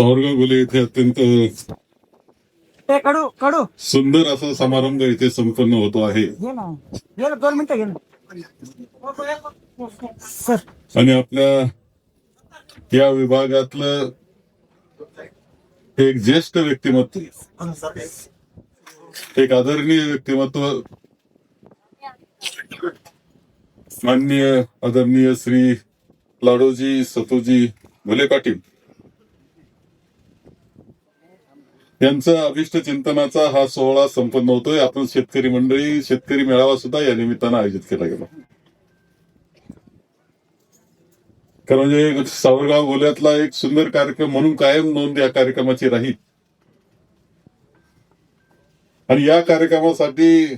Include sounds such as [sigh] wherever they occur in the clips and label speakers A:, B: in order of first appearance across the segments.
A: सावरगाव गुले येथे अत्यंत
B: ते कडू कडू.
A: सुंदर असा समारंभ इथे संपन्न होतो आहे.
B: घे ना. घे ना दोन मिनिटं घे ना. सर.
A: आणि आपल्या या विभागातलं एक ज्येष्ठ व्यक्तिमत्व एक आदरणीय व्यक्तिमत्व माननीय आदरणीय श्री लाडोजी सतोजी भुले पाटील. यांचा अभिष्ट चिंतनाचा हा सोहळा संपन्न होतोय. आपण शेतकरी मंडळी शेतकरी मेळावा सुद्धा या निमित्तानं आयोजित केला गेला. कारण म्हणजे सावरगाव गोल्यातला एक सुंदर कार्यक्रम म्हणून कायम नोंद या कार्यक्रमाची राहील. आणि या कार्यक्रमासाठी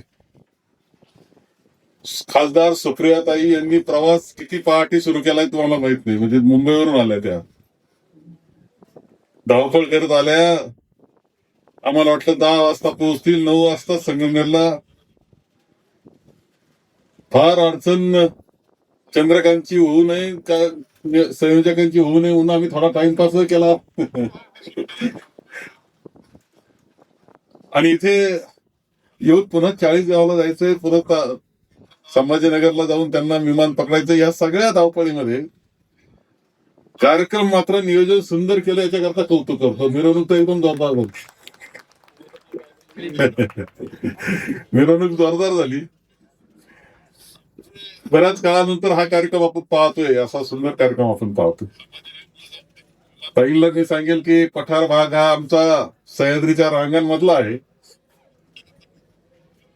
A: खासदार सुप्रियाताई यांनी प्रवास किती पहाटे सुरू केलाय तुम्हाला माहीत नाही. म्हणजे मुंबईवरून आल्या त्या. धावपळ करत आल्या. आम्हाला वाटलं दहा वाजता पोहोचतील नऊ वाजता संगमनेरला. फार अडचण चंद्रकांतची होऊ नये का संयोजकांची होऊ नये म्हणून आम्ही थोडा टाइमपास केला. आणि इथे येऊन पुन्हा चाळीस गावाला जायचंय परत संभाजीनगरला जाऊन त्यांना विमान पकडायचं या सगळ्या धावपळीमध्ये. कार्यक्रम मात्र नियोजन सुंदर केलं याच्याकरता कौतुक करतो. मिरवणूक तर एकदम जोरदार होती. [laughs] मिरवणूक जोरदार झाली. बऱ्याच काळानंतर हा कार्यक्रम आपण पाहतोय असा सुंदर कार्यक्रम आपण पाहतोय. पहिला मी सांगेल की पठार भाग हा आमचा सह्याद्रीच्या रांगांमधला आहे.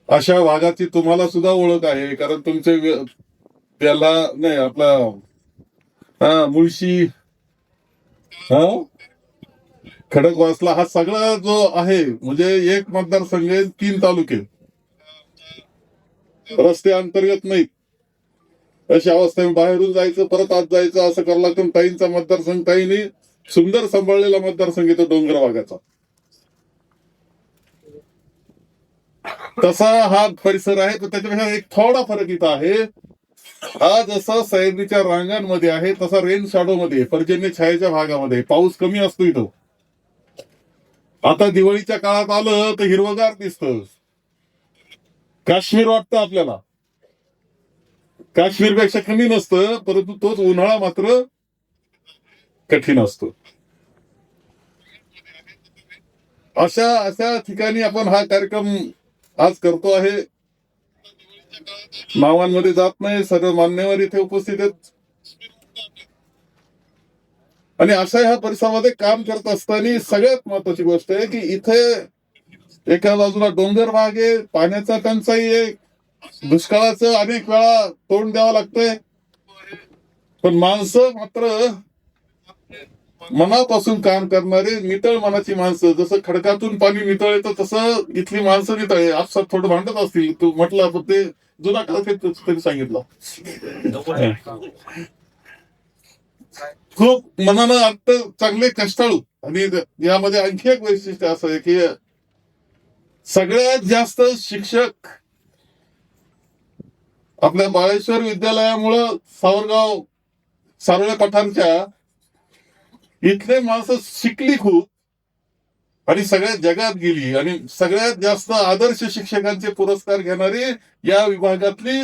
A: अशा भागाची तुम्हाला सुद्धा ओळख आहे कारण तुमचे त्याला नाही आपला हा मुळशी हा? खडकवासला हा सगळा जो आहे म्हणजे एक मतदारसंघ आहे, तीन तालुके रस्ते अंतर्गत नाहीत. अशा अवस्था बाहेरून जायचं परत आत जायचं असं करावं लागतं. ताईंचा मतदारसंघ ताईंनी सुंदर सांभाळलेला मतदारसंघ येतो डोंगर भागाचा. तसा हा परिसर आहे पण त्याच्यापेक्षा एक थोडा फरक इथं आहे. हा जसा सैनीच्या रांगांमध्ये आहे तसा रेन शॅडो मध्ये पर्जन्य छायेच्या भागामध्ये पाऊस कमी असतो इथं. आता दिवाळीच्या काळात आलं तर हिरवगार दिसत काश्मीर वाटतं आपल्याला. काश्मीरपेक्षा कमी नसतं परंतु तोच उन्हाळा मात्र कठीण असतो. अशा अशा ठिकाणी आपण हा कार्यक्रम आज करतो आहे. नावांमध्ये जात नाही सर्व मान्यवर इथे उपस्थित आहेत. आणि अशा ह्या परिसरामध्ये काम करत असताना सगळ्यात महत्वाची गोष्ट आहे की इथे एका बाजूला डोंगर भाग आहे पाण्याचा टंचाई आहे दुष्काळाचं अनेक वेळा तोंड द्यावं लागतंय. पण माणसं मात्र मनापासून काम करणारे नितळ मनाची माणसं. जसं खडकातून पाणी नितळ येतं तसं इथली माणसं नितळ आहे. आपसात थोडं भांडत असतील. तू म्हटलं ते जुना काळ तरी सांगितलं. खूप मनानं अर्थ चांगले कष्टाळू. आणि यामध्ये आणखी एक वैशिष्ट्य असं आहे की सगळ्यात जास्त शिक्षक आपल्या बाळेश्वर विद्यालयामुळं सावरगाव सारोळे पठाणच्या इथले माणसं शिकली खूप आणि सगळ्या जगात गेली. आणि सगळ्यात जास्त आदर्श शिक्षकांचे पुरस्कार घेणारी या विभागातली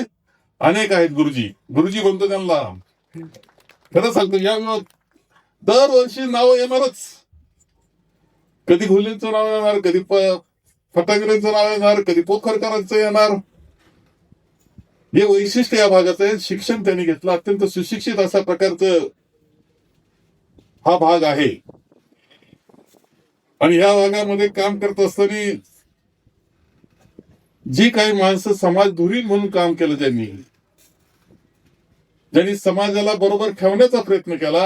A: अनेक आहेत गुरुजी. गुरुजी म्हणतो त्यांना? खरं सांगतो या विभाग दरवर्षी नाव येणारच. कधी घोलेंचं नाव येणार कधी प- फटाकड्यांचं नाव येणार कधी पोखरकरांचं येणार. हे वैशिष्ट्य या भागाचं आहे. शिक्षण त्यांनी घेतलं. अत्यंत सुशिक्षित अशा प्रकारचं हा भाग आहे. आणि या भागामध्ये काम करत असताना जी काही माणसं समाज धुरी म्हणून काम केलं त्यांनी ज्यांनी समाजाला बरोबर ठेवण्याचा प्रयत्न केला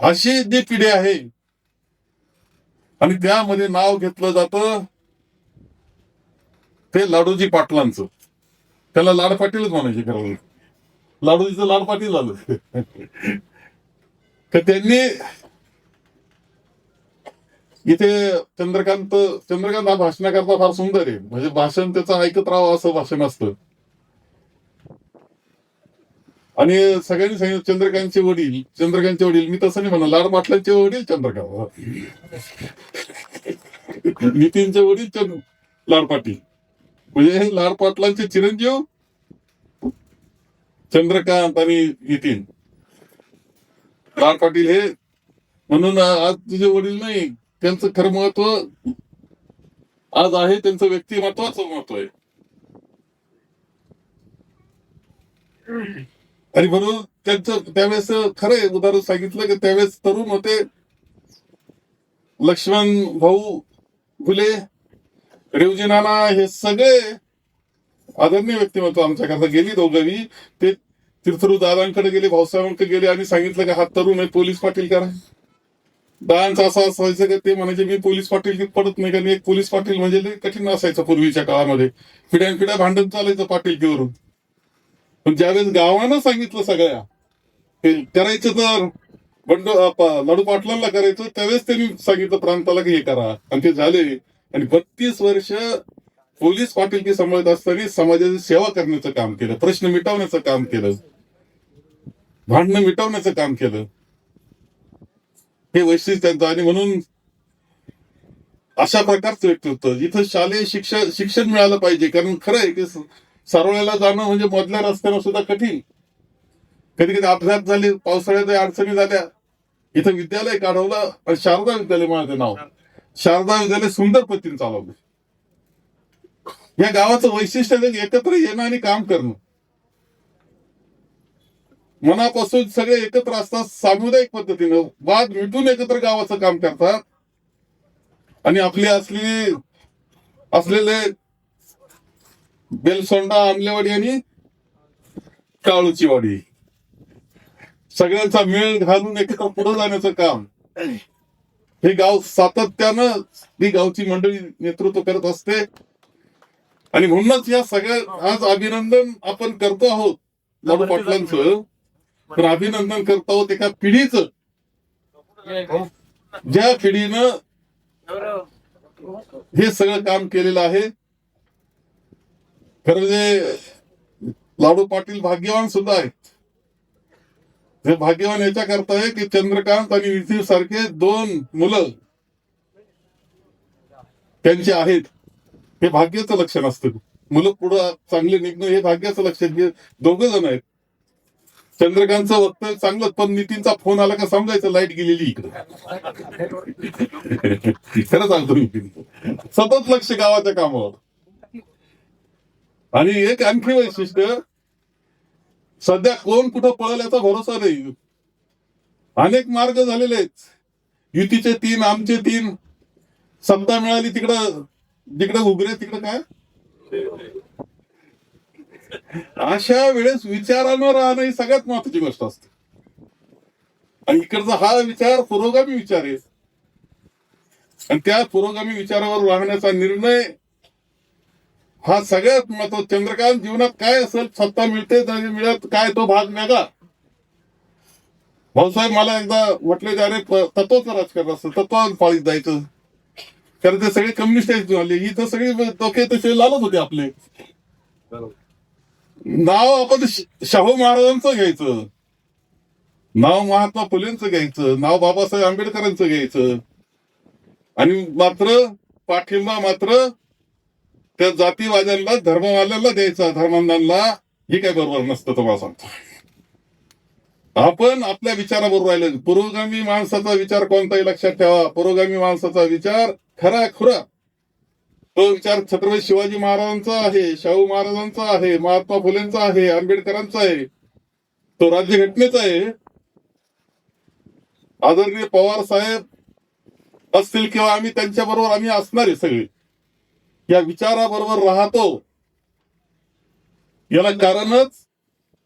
A: अशी जी पिढी आहे आणि त्यामध्ये नाव घेतलं जात ते लाडूजी पाटलांचं. त्याला लाड पाटीलच म्हणायचे खरं लाडूजीचं लाड पाटील आलं तर त्यांनी इथे चंद्रकांत चंद्रकांत हा भाषणाकरता फार सुंदर आहे. म्हणजे भाषण त्याचं ऐकत राहावं असं भाषण असतं. आणि सगळ्यांनी सांगितलं चंद्रकांतचे वडील चंद्रकांतचे वडील. मी तसं नाही म्हणा लाड पाटलांचे वडील चंद्रकांत. [laughs] नितीनचे वडील चंद्र लाड पाटील. म्हणजे हे लाड पाटलांचे चिरंजीव चंद्रकांत आणि नितीन. लाड पाटील हे म्हणून आज तुझे वडील नाही त्यांचं खरं महत्त्व आज आहे त्यांचं व्यक्तिमत्वाचं महत्त्व आहे. आणि म्हणून त्यांचं त्यावेळेस खरंय उदाहरण सांगितलं की त्यावेळेस तरुण होते. लक्ष्मण भाऊ फुले रेवजी नाना हे सगळे आदरणीय व्यक्तिमत्व आमच्याकरता गेली दोघवी ते तीर्थरू दादांकडे गेले भाऊसाहेबांकडे गेले आणि सांगितलं की हा तरुण आहे पोलीस पाटील करा. दादांचं असं असायचं का? ते म्हणायचे मी पोलीस पाटील पडत नाही कारण एक पोलीस पाटील म्हणजे कठीण असायचं पूर्वीच्या काळामध्ये. पिढ्यान पिढ्या भांडण चालायचं पाटील पाटीलकीवरून. पण ज्यावेळेस गावानं सांगितलं सगळ्या हे करायचं तर बंड लाडू पाटलांना करायचं त्यावेळेस त्यांनी सांगितलं प्रांताला की हे करा. आणि ते झाले. आणि बत्तीस वर्ष पोलीस पाटीलकी सांभाळत असताना समाजाची सेवा करण्याचं काम केलं प्रश्न मिटवण्याचं काम केलं भांडणं मिटवण्याचं काम केलं. हे वैशिष्ट्य त्यांचं. आणि म्हणून अशा प्रकारचं व्यक्तित्व. इथं शालेय शिक्षण शिक्षण मिळालं पाहिजे. कारण खरं आहे की सरोळ्याला जाणं म्हणजे मधल्या रस्त्यानं सुद्धा कठीण. कधी कधी अपघात झाले पावसाळ्यात अडचणी झाल्या. इथं विद्यालय काढवलं आणि शारदा विद्यालय माझं नाव. शारदा विद्यालय सुंदर पद्धतीने चालवलं. या गावाचं वैशिष्ट्य म्हणजे एकत्र येणं आणि काम करणं. मनापासून सगळे एकत्र असतात सामुदायिक पद्धतीनं. वाद मिटून एकत्र गावाचं काम करतात. आणि आपली असलेली असलेले बेलसोंडा आमलेवाडी आणि काळूची वाडी सगळ्यांचा मेळ घालून एका पुढे जाण्याचं काम. हे गाव सातत्यानं ही गावची मंडळी नेतृत्व करत असते. आणि म्हणूनच या सगळ्या आज अभिनंदन आपण करतो आहोत लाडू पाटलांचं. तर अभिनंदन करत आहोत एका पिढीचं. ज्या पिढीनं हे सगळं काम केलेलं आहे. खरं म्हणजे लाडू पाटील भाग्यवान सुद्धा आहेत. हे भाग्यवान याच्या करता आहे की चंद्रकांत आणि विधी सारखे दोन मुलं त्यांचे आहेत. हे भाग्याचं लक्षण असतं. मुलं पुढं चांगले निघणं हे भाग्याचं लक्षण. हे दोघं जण आहेत. चंद्रकांतचं वक्तव्य चांगलं पण नितीनचा फोन आला का समजायचं? लाइट गेलेली इकडे. [laughs] खरं सांगतो मी सतत लक्ष गावाच्या कामावर. आणि एक आणखी वैशिष्ट्य सध्या कोण कुठं पळल्याचा भरोसा नाही. अनेक मार्ग झालेले आहेत. युतीचे तीन आमचे तीन. सत्ता मिळाली तिकडं. जिकडे उघडे तिकडं काय? अशा वेळेस विचारांवर राहणं ही सगळ्यात महत्वाची गोष्ट असते. आणि इकडचा हा विचार पुरोगामी विचार आहे. आणि त्या पुरोगामी विचारावर राहण्याचा निर्णय हा सगळ्यात महत्त्व चंद्रकांत जीवनात काय असेल सत्ता मिळते मिळत काय तो भाग वेगळा भाऊसाहेब मला एकदा म्हटले अरे तत्वच तत्वाचं राजकारण असतं तत्वावर पाळीत जायचं. कारण ते सगळे कम्युनिस्ट आले. ही तर सगळे डोके तसे लालच होते आपले. नाव आपण शाहू महाराजांचं घ्यायचं. नाव महात्मा फुलेंचं घ्यायचं. नाव बाबासाहेब आंबेडकरांचं घ्यायचं. आणि मात्र पाठिंबा मात्र त्या जातीवाद्यांना धर्मवाल्यांना द्यायचा धर्मांधांना हे काय बरोबर नसतं तुम्हाला सांगतो. आपण आपल्या विचाराबरोबर राहिलो. पुरोगामी माणसाचा विचार कोणताही लक्षात ठेवा. पुरोगामी माणसाचा विचार खरा खुरा. तो विचार छत्रपती शिवाजी महाराजांचा आहे शाहू महाराजांचा आहे महात्मा फुलेंचा आहे आंबेडकरांचा आहे. तो राज्यघटनेचा आहे. आदरणीय पवार साहेब असतील किंवा आम्ही त्यांच्या बरोबर आम्ही असणार आहे सगळे. या विचाराबरोबर राहतो. याला कारणच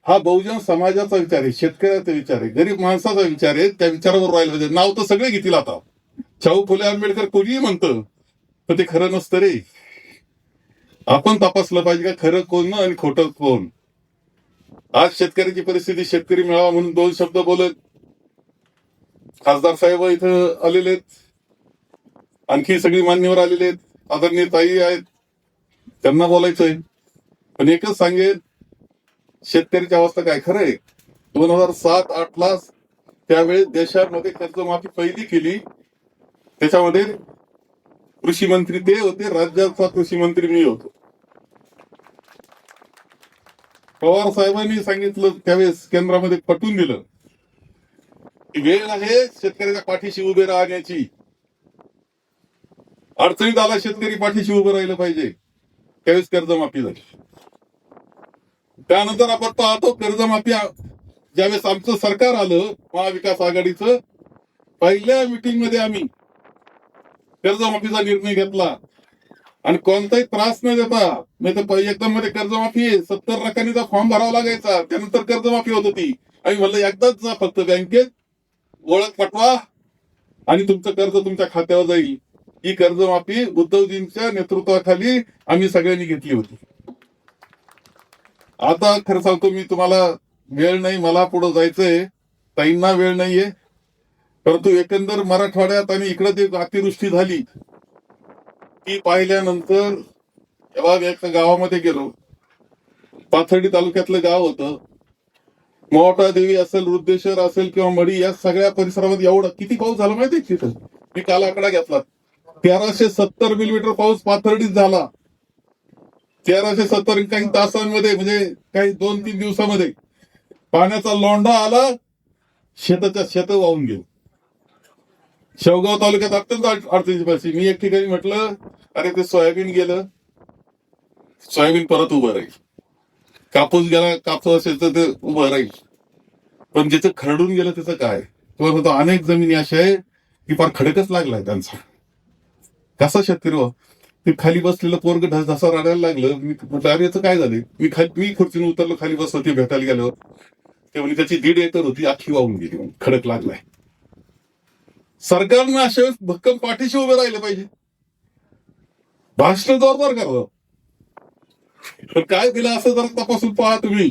A: हा बहुजन समाजाचा विचार आहे शेतकऱ्याचा विचार आहे गरीब माणसाचा विचार आहे त्या विचारावर राहिला पाहिजे. नाव तर सगळे घेतील आता. शाहू फुले आंबेडकर कोणीही म्हणतं पण ते खरं नसतं रे. आपण तपासलं पाहिजे का खरं कोण आणि खोटं कोण? आज शेतकऱ्याची परिस्थिती शेतकरी मिळावा म्हणून दोन शब्द बोलत खासदार साहेब इथं आलेले आहेत. आणखी सगळी मान्यवर आलेले आहेत. आदरणीय ताई आहेत. त्यांना बोलायचंय. पण एकच सांगेन शेतकऱ्याची अवस्था काय? खरं आहे. दोन हजार सात आठ ला त्यावेळी देशामध्ये कर्जमाफी पहिली केली. त्याच्यामध्ये कृषी मंत्री ते होते राज्याचा कृषी मंत्री मी होतो. पवार साहेबांनी सांगितलं त्यावेळेस केंद्रामध्ये पटवून दिलं. वेळ आहे शेतकऱ्याच्या पाठीशी उभे राहण्याची. अडचणीत आला शेतकरी पाठीशी उभं राहिलं पाहिजे. त्यावेळेस कर्जमाफी झाली. त्यानंतर आपण पाहतो कर्जमाफी ज्यावेळेस आमचं सरकार आलं महाविकास आघाडीचं पहिल्या मिटिंगमध्ये आम्ही कर्जमाफीचा निर्णय घेतला. आणि कोणताही त्रास न देता नाही तर एकदम मध्ये कर्जमाफी आहे सत्तर रकांनीचा फॉर्म भरावा लागायचा. त्यानंतर कर्जमाफी होत होती. आम्ही म्हणलं एकदाच जा फक्त बँकेत ओळख पटवा आणि तुमचं कर्ज तुमच्या खात्यावर जाईल. ही कर्जमाफी उद्धवजींच्या नेतृत्वाखाली आम्ही सगळ्यांनी घेतली होती. आता खरं सांगतो मी तुम्हाला वेळ नाही मला पुढे जायचंय. ताईंना वेळ नाहीये. परंतु एकंदर मराठवाड्यात आणि इकडे जे अतिवृष्टी झाली ती पाहिल्यानंतर जेव्हा एका गावामध्ये गेलो पाथर्डी तालुक्यातलं गाव होतं. मोठा देवी असेल वृद्धेश्वर असेल किंवा मडी या सगळ्या परिसरामध्ये एवढा किती पाऊस झाला माहितीये तिथं? मी काल आकडा घेतला. तेराशे सत्तर मिलीमीटर पाऊस पाथर्डीत झाला. तेराशे सत्तर काही तासांमध्ये म्हणजे काही दोन तीन दिवसामध्ये पाण्याचा लोंढा आला शेताच्या शेत वाहून गेलो. शेवगाव तालुक्यात अत्यंत अडचणीची परिस्थिती. मी एक ठिकाणी म्हटलं अरे ते सोयाबीन गेलं. सोयाबीन परत उभं राहील. कापूस गेला कापूस असेल तर ते उभं राहील. पण ज्याचं खरडून गेलं त्याचं काय? तुम्हाला म्हणतो अनेक जमिनी अशा आहे की फार खडकच लागलाय त्यांचा. कसा शेतकरी हो. ते खाली बसलेलं पोरग ढस ढसा रडायला लागलं. मी म्हटलं अरे याचं काय झालं? मी खाली मी खुर्चीने उतरलो खाली बसलो ते भेटायला गेल्यावर. ते म्हणजे त्याची दीड एकर होती आखी वाहून गेली खडक लागलाय. सरकारनं अशा वेळेस भक्कम पाठीशी उभे राहिले पाहिजे. भाषण जोरदार करावं. पण काय दिलं असं जर तपासून पहा तुम्ही.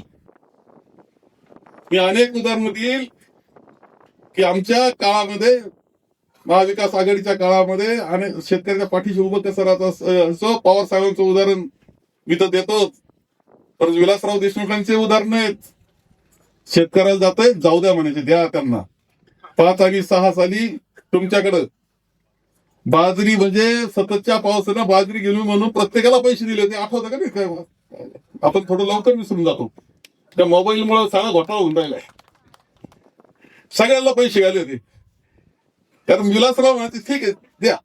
A: मी अनेक उदाहरण देईल की आमच्या काळामध्ये महाविकास आघाडीच्या काळामध्ये आणि शेतकऱ्याच्या पाठीशी उभं कसं राहत अस- पवार साहेबांचं उदाहरण मी तर देतोच. पण विलासराव देशमुखांचे उदाहरण आहेत. शेतकऱ्याला जातंय जाऊ द्या म्हणायचे द्या त्यांना. पाच आणि सहा साली तुमच्याकडं. बाजरी म्हणजे सततच्या पावसानं बाजरी गेली म्हणून प्रत्येकाला पैसे दिले होते. आठवतं का नाही? काय आपण थोडं लवकर विसरून जातो. त्या मोबाईलमुळे सगळा घोटाळा होऊन राहिलाय. सगळ्यांना पैसे आले होते. कारण विलासराव म्हणायचे ठीक आहे द्या.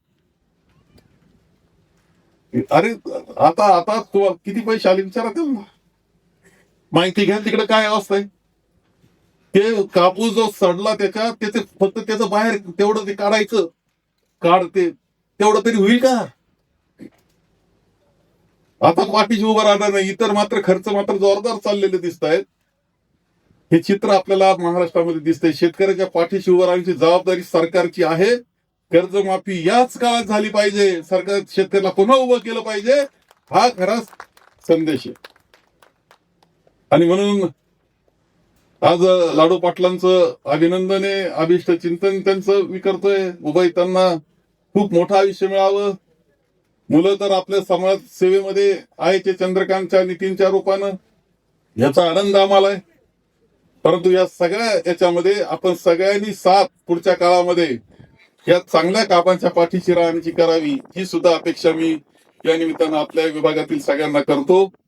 A: अरे आता आता तू किती पैसे आले विचारा त्यांना. माहिती घ्या तिकडे काय अवस्था आहे. ते कापूस जो सडला त्याच्यात त्याचे फक्त त्याचं बाहेर तेवढं ते काढायचं. काढ ते तेवढं तरी होईल का? आता पाठीशी उभं राहणार नाही इतर मात्र खर्च मात्र जोरदार चाललेले दिसत आहेत हे चित्र आपल्याला महाराष्ट्रामध्ये दिसतंय. शेतकऱ्याच्या पाठीशी उभं राहण्याची जबाबदारी सरकारची आहे. कर्जमाफी याच काळात झाली पाहिजे. सरकार शेतकऱ्याला पुन्हा उभं केलं पाहिजे. हा खरा संदेश आहे. आणि म्हणून आज लाडू पाटलांचं अभिनंदन आहे. अभिष्ट चिंतन त्यांचं मी करतोय. उभय त्यांना खूप मोठं आयुष्य मिळावं. मुलं तर आपल्या समाज सेवेमध्ये आहेचे चंद्रकांतच्या नितीनच्या रूपानं. याचा आनंद आम्हाला आहे. परंतु या सगळ्या याच्यामध्ये आपण सगळ्यांनी साथ पुढच्या काळामध्ये या चांगल्या कामांच्या पाठीशी राहण्याची करावी ही सुद्धा अपेक्षा मी या निमित्तानं आपल्या विभागातील सगळ्यांना करतो.